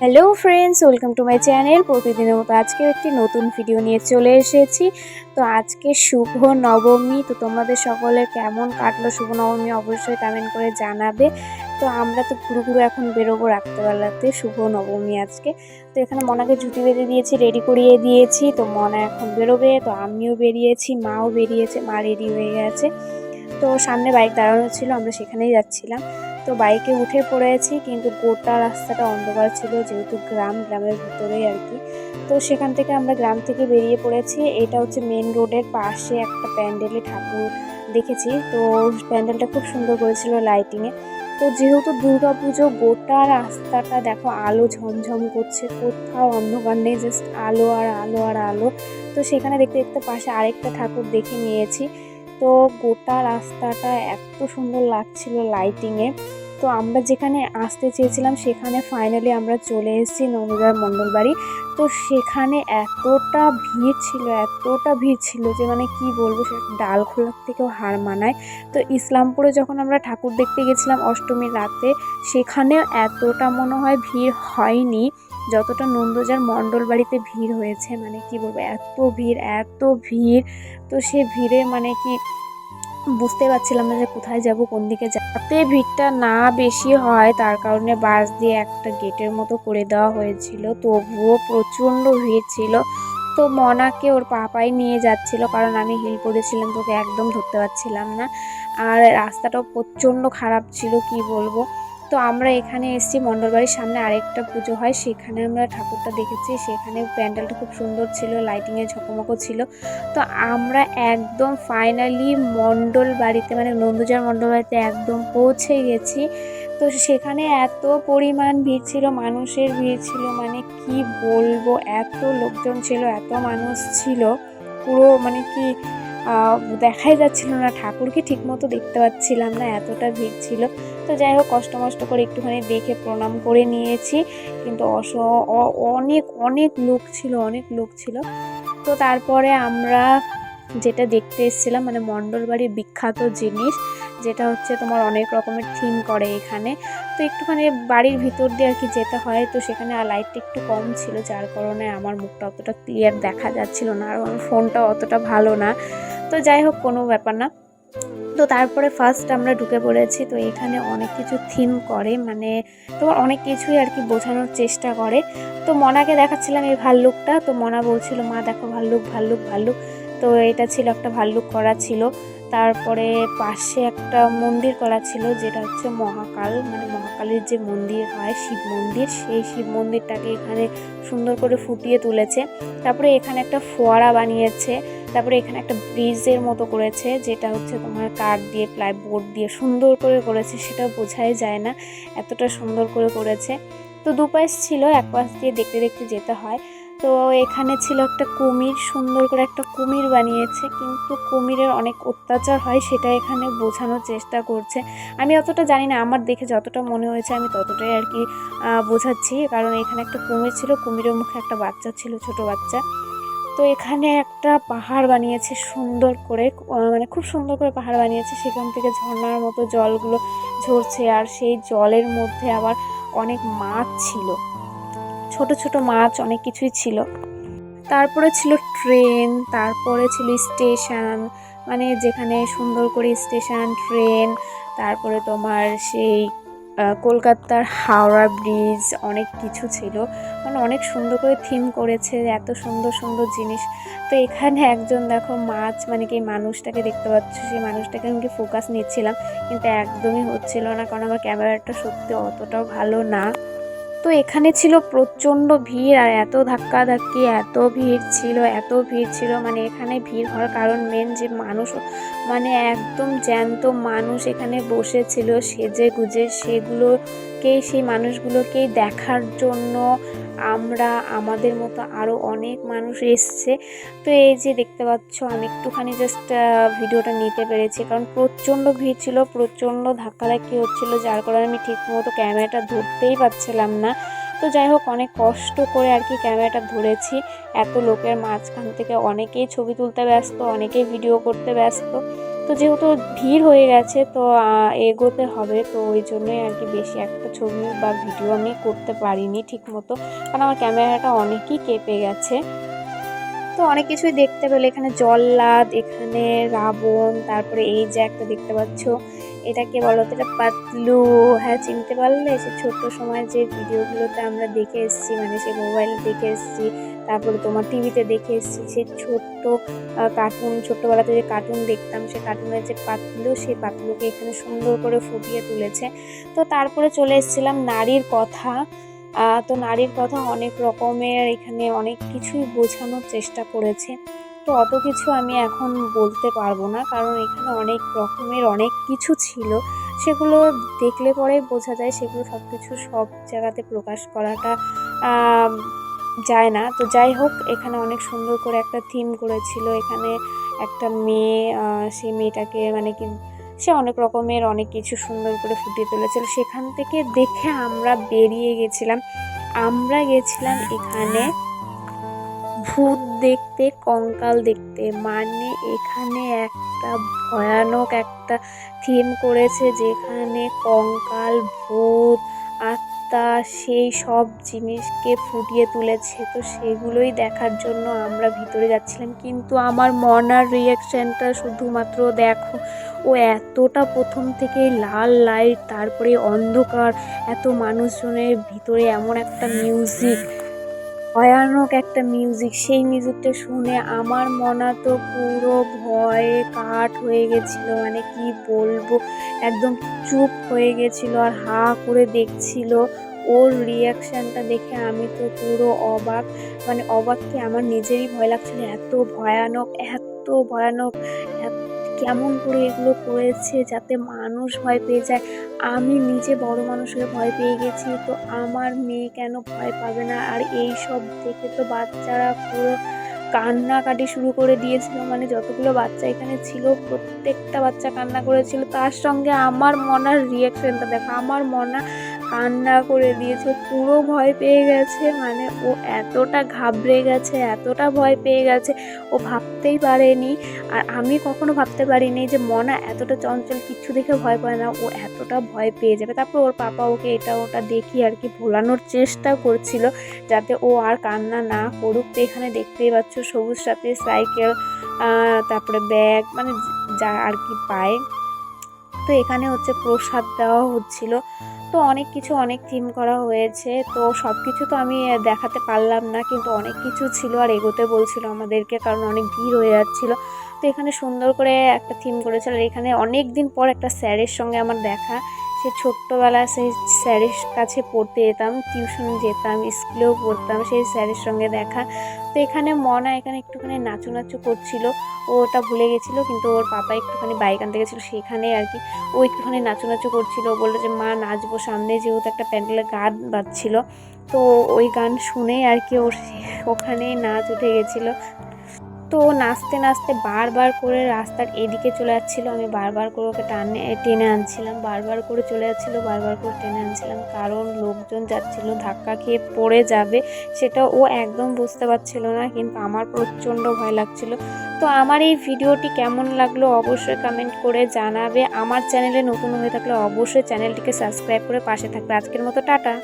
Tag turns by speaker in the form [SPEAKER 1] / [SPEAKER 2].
[SPEAKER 1] Hello friends welcome to my channel প্রতিদিনের মতো আজকেও একটি নতুন ভিডিও নিয়ে চলে এসেছি। তো আজকে শুভ নবমী, তো তোমাদের সকলে কেমন কাটলো শুভ নবমী অবশ্যই কমেন্ট করে জানাবে। তো আমরা তো ঘুরু ঘুরু এখন বেরোবো রাত্রেবেলাতে, শুভ নবমী আজকে। তো এখানে মনাকে জুতি বেঁধে দিয়েছি রেডি করিয়ে দিয়েছি। তো মনা এখন বেরোবে, তো আমিও বেরিয়েছি, মাও বেরিয়েছে, মা রেডি হয়ে গেছে। তো সামনে বাইক দাঁড়ানো ছিল, আমরা সেখানেই যাচ্ছিলাম। তো বাইকে উঠে পড়েছি, কিন্তু গোটা রাস্তাটা অন্ধকার ছিল যেহেতু গ্রাম, গ্রামের ভিতরেই আর কি। তো সেখান থেকে আমরা গ্রাম থেকে বেরিয়ে পড়েছি। এটা হচ্ছে মেন রোডের পাশে একটা প্যান্ডেলে ঠাকুর দেখেছি। তো প্যান্ডেলটা খুব সুন্দর করেছিল লাইটিংয়ে তো যেহেতু দুর্গা পুজো, গোটা রাস্তাটা দেখো আলো ঝমঝম করছে, কোথাও অন্ধকার নেই জাস্ট আলো আর আলো আর আলো। তো সেখানে দেখতে দেখতে পাশে আরেকটা ঠাকুর দেখে নিয়েছি। তো গোটা রাস্তাটা এত সুন্দর লাগছিল লাইটিংয়ে তো আমরা যেখানে আসতে চেয়েছিলাম, সেখানে ফাইনালি আমরা চলে এসেছি নবজার মণ্ডল বাড়ি। তো সেখানে এতটা ভিড় ছিল, এতটা ভিড় ছিল যে মানে কি বলব, সে ডাল খোলার থেকেও হার মানায়। তো ইসলামপুরে যখন আমরা ঠাকুর দেখতে গেছিলাম অষ্টমীর রাতে, সেখানেও এতটা মনে হয় ভিড় হয়নি। যতটা নন্দজার মণ্ডল বাড়িতে ভিড় হয়েছে মানে কি বলব, এত ভিড় এত ভিড়, তো সে ভিড়ে মানে কি বুঝতে পারছিলাম না যে কোথায় যাব, কোন দিকে যাতে ভিড়টা না বেশি হয়, তার কারণে বাস দিয়ে একটা গেটের মতো করে দেওয়া হয়েছিল। তবুও প্রচণ্ড ভিড় ছিল। তো মনাকে ওর পাপাই নিয়ে যাচ্ছিল, কারণ আমি হিল পড়েছিলাম, তোকে একদম ধরতে পারছিলাম না। আর রাস্তাটাও প্রচণ্ড খারাপ ছিল, কি বলব। তো আমরা এখানে এসেছি মণ্ডলবাড়ির সামনে আরেকটা পুজো হয়, সেখানে আমরা ঠাকুরটা দেখেছি, সেখানে প্যান্ডেলটা খুব সুন্দর ছিল লাইটিংয়ে ঝকমকো ছিল। তো আমরা একদম ফাইনালি মণ্ডল বাড়িতে মানে নন্দুজার মণ্ডল বাড়িতে একদম পৌঁছে গেছি। তো সেখানে এত পরিমাণ ভিড় ছিল, মানুষের ভিড় ছিল মানে কি বলব, এত লোকজন ছিল, এত মানুষ ছিল, পুরো মানে কি দেখাই যাচ্ছিল না, ঠাকুরকে ঠিকমতো দেখতে পাচ্ছিলাম না, এতটা ভিড় ছিল। তো যাই হোক, কষ্ট মষ্ট করে একটুখানি দেখে প্রণাম করে নিয়েছি। কিন্তু অস অনেক অনেক লোক ছিল, অনেক লোক ছিল। তো তারপরে আমরা যেটা দেখতে এসেছিলাম মানে মণ্ডল বাড়ির বিখ্যাত জিনিস, যেটা হচ্ছে তোমার অনেক রকমের থিম করে এখানে। তো একটুখানি বাড়ির ভিতর দিয়ে আর কি যেতে হয়, তো সেখানে লাইটটা একটু কম ছিল, যার কারণে আমার মুখটা অতটা ক্লিয়ার দেখা যাচ্ছিল না, আর আমার ফোনটা অতটা ভালো না। তো যাই হোক, কোনো ব্যাপার না। তো তারপরে ফার্স্ট আমরা ঢুকে পড়েছি, তো এখানে অনেক কিছু থিম করে মানে তোমার অনেক কিছুই আর কি বোঝানোর চেষ্টা করে। তো মনাকে দেখাচ্ছিলাম এই ভাল্লুকটা, তো মনা বলছিল, মা, দেখো ভাল্লুক ভাল্লুক ভাল্লুক। তো এটা ছিল একটা ভাল্লুক করা ছিল। তারপরে পাশে একটা মন্দির করা ছিল, যেটা হচ্ছে মহাকাল মানে মহাকালের যে মন্দির হয়, শিব মন্দির, সেই শিব মন্দিরটাকে এখানে সুন্দর করে ফুটিয়ে তুলেছে। তারপরে এখানে একটা ফোয়ারা বানিয়েছে তারপরে এখানে একটা ব্রিজের মতো করেছে, যেটা হচ্ছে তোমার কাঠ দিয়ে প্লাইবোর্ড দিয়ে সুন্দর করে করেছে সেটা বোঝাই যায় না এতটা সুন্দর করে করেছে। তো দুপাশ ছিল, এক পাশ দিয়ে দেখতে দেখতে যেতে হয়। তো এখানে ছিল একটা কুমির, সুন্দর করে একটা কুমির বানিয়েছে, কিন্তু কুমিরের অনেক অত্যাচার হয়, সেটা এখানে বোঝানোর চেষ্টা করছে। আমি অতটা জানি না, আমার দেখে যতটা মনে হয়েছে আমি ততটাই আর কি বোঝাচ্ছি। কারণ এখানে একটা কুমির ছিল, কুমিরের মুখে একটা বাচ্চা ছিল, ছোট বাচ্চা। তো এখানে একটা পাহাড় বানিয়েছে সুন্দর করে মানে খুব সুন্দর করে পাহাড় বানিয়েছে। সেখান থেকে ঝর্নার মতো জলগুলো ঝরছে আর সেই জলের মধ্যে আবার অনেক মাছ ছিল। ছোট ছোট মাছ অনেক কিছুই ছিল। তারপরে ছিল ট্রেন, তারপরে ছিল স্টেশন মানে যেখানে সুন্দর করে স্টেশন, ট্রেন, তারপরে তোমার সেই কলকাতার হাওড়া ব্রিজ অনেক কিছু ছিল। মানে অনেক সুন্দর করে থিম করেছে, এত সুন্দর সুন্দর জিনিস। তো এখানে একজন দেখো মাছ মানে কি মানুষটাকে দেখতে পাচ্ছ, সেই মানুষটাকে আমি ফোকাস নিচ্ছিলাম, কিন্তু একদমই হচ্ছিল না, কারণ আমার ক্যামেরাটা সত্যি অতটাও ভালো না। তো এখানে ছিল প্রচণ্ড ভিড় আর এত ধাক্কাধাক্কি, এত ভিড় ছিল, এত ভিড় ছিল। মানে এখানে ভিড় হওয়ার কারণ মেন যে মানুষ মানে একদম জ্যান্ত মানুষ এখানে বসেছিল সেজে গুজে। সেগুলোকেই, সেই মানুষগুলোকেই দেখার জন্য আমরা, আমাদের মতো আরও অনেক মানুষ এসছে। তো এই যে দেখতে পাচ্ছ, আমি একটুখানি জাস্ট ভিডিওটা নিতে পেরেছি। কারণ প্রচণ্ড ভিড় ছিল, প্রচণ্ড ধাক্কাধাক্কি হচ্ছিল, যার কারণে আমি ঠিকমতো ক্যামেরাটা ধরতেই পারছিলাম না। তো যাই হোক, অনেক কষ্ট করে আর কি ক্যামেরাটা ধরেছি। এত লোকের মাঝখান থেকে অনেকেই ছবি তুলতে ব্যস্ত, অনেকেই ভিডিও করতে ব্যস্ত। তো যেহেতু ভিড় হয়ে গেছে, তো এগোতে হবে। তো ওই জন্যই আর কি বেশি একটা ছবি বা ভিডিও আমি করতে পারিনি ঠিক মতো কারণ আমার ক্যামেরাটা অনেকই কেঁপে গেছে। তো অনেক কিছুই দেখতে পেলে। এখানে জল্লাদ, এখানে রাবণ, তারপরে এই যে একটা দেখতে পাচ্ছ এটাকে বলো তো, এটা পাতলু হ্যাঁ চিনতে পারলে? সে ছোট্ট সময় যে ভিডিওগুলোতে আমরা দেখে এসেছি মানে সে মোবাইলে দেখে এসেছি, তারপরে তোমার টিভিতে দেখে এসেছি, সে ছোট্ট কার্টুন ছোট্টবেলাতে যে কার্টুন দেখতাম, সে কার্টুনের যে পাতলু সেই পাতলুকে এখানে সুন্দর করে ফুটিয়ে তুলেছে। তো তারপরে চলে এসেছিলাম নারীর কথা। তো নারীর কথা অনেক রকমের, এখানে অনেক কিছুই বোঝানোর চেষ্টা করেছে। তো অত কিছু আমি এখন বলতে পারব না। কারণ এখানে অনেক রকমের অনেক কিছু ছিল। সেগুলো দেখলে পরেই বোঝা যায়, সেগুলো সব কিছু সব জায়গাতে প্রকাশ করাটা যায় না। তো যাই হোক, এখানে অনেক সুন্দর করে একটা থিম করেছিল। এখানে একটা মেয়ে সেই মেয়েটাকে মানে কি, সে অনেক রকমের অনেক কিছু সুন্দর করে ফুটিয়ে তুলেছিল। সেখান থেকে দেখে আমরা বেরিয়ে গেছিলাম। আমরা গেছিলাম এখানে ভূত দেখতে, কঙ্কাল দেখতে। মানে এখানে একটা ভয়ানক একটা থিম করেছে যেখানে কঙ্কাল, ভূত, আত্মা সেই সব জিনিসকে ফুটিয়ে তুলেছে। তো সেগুলোই দেখার জন্য আমরা ভিতরে যাচ্ছিলাম। কিন্তু আমার মনার রিয়াকশানটা শুধুমাত্র দেখো, ও এতটা প্রথম থেকে লাল লাইট তারপরে অন্ধকার, এত মানুষজনের ভিতরে এমন একটা মিউজিক ভয়ানক একটা মিউজিক সেই মিউজিকটা শুনে আমার মনা তো পুরো ভয়ে কাঠ হয়ে গেছিল। মানে কি বলব? একদম চুপ হয়ে গেছিল আর হা করে দেখছিল। ওর রিয়াকশানটা দেখে আমি তো পুরো অবাক। মানে অবাক কি আমার নিজেরই ভয় লাগছিল। এত ভয়ানক এত ভয়ানক কেমন করে এগুলো করেছে যাতে মানুষ ভয় পেয়ে যায়। আমি নিজে বড় মানুষ হয়ে ভয় পেয়ে গেছি, তো আমার মেয়ে কেন ভয় পাবে না? আর এই সব দেখে তো বাচ্চারা পুরো কান্নাকাটি শুরু করে দিয়েছিল। মানে যতগুলো বাচ্চা এখানে ছিল, প্রত্যেকটা বাচ্চা কান্না করেছিল। তার সঙ্গে আমার মনার রিয়াকশনটা দেখো, আমার মনা কান্না করে দিয়েছে, পুরো ভয় পেয়ে গেছে মানে ও এতটা ঘাবড়ে গেছে, এতটা ভয় পেয়ে গেছে, ও ভাবতেই পারেনি। আর আমি কখনো ভাবতে পারিনি যে মনা এতটা চঞ্চল, কিচ্ছু দেখে ভয় পায় না, ও এতটা ভয় পেয়ে যাবে। তারপর ওর পাপা ওকে এটা ওটা দেখি আর কি, ভোলানোর চেষ্টা করছিল যাতে ও আর কান্না না করুক। তো এখানে দেখতেই পাচ্ছ সবুজ সাথে সাইকেল তারপরে ব্যাগ মানে যা আর কি পায়। তো এখানে হচ্ছে প্রসাদ দেওয়া হচ্ছিল। তো অনেক কিছু, অনেক থিম করা হয়েছে। তো সব কিছু তো আমি দেখাতে পারলাম না, কিন্তু অনেক কিছু ছিল আর এগোতে বলছিল আমাদেরকে, কারণ অনেক ভিড় হয়ে যাচ্ছিল। তো এখানে সুন্দর করে একটা থিম করেছিল। আর এখানে অনেক দিন পর একটা স্যারের সঙ্গে আমার দেখা। সে ছোট্টবেলায় সেই স্যারের কাছে পড়তে যেতাম, টিউশন যেতাম, স্কুলেও পড়তাম সেই স্যারের সঙ্গে দেখা। তো এখানে মনা এখানে একটুখানি নাচু নাচু করছিল। ও ওটা ভুলে গেছিল, কিন্তু ওর পাপা একটুখানি বাইক আনতে গেছিল সেখানে আর কি। ও একটুখানি নাচু নাচু করছিল বলল যে, মা, নাচবো সামনে। যেহেতু একটা প্যান্ডেলে গান বাজছিল, তো ওই গান শুনেই আর কি ওর ওখানেই নাচ উঠে গেছিল। তো নাচতে নাচতে বারবার করে রাস্তার এদিকে চলে যাচ্ছিল। আমি বারবার করে ওকে টানে টেনে আনছিলাম। বারবার করে চলে যাচ্ছিল, বারবার করে টেনে আনছিলাম। কারণ লোকজন যাচ্ছিল, ধাক্কা খেয়ে পড়ে যাবে সেটা ও একদম বুঝতে পারছিল না। কিন্তু আমার প্রচণ্ড ভয় লাগছিল। তো আমার এই ভিডিওটি কেমন লাগল অবশ্যই কমেন্ট করে জানাবে। আমার চ্যানেলে নতুন হয়ে থাকলে অবশ্যই চ্যানেলটিকে সাবস্ক্রাইব করে পাশে থাকবে। আজকের মতো টাটা।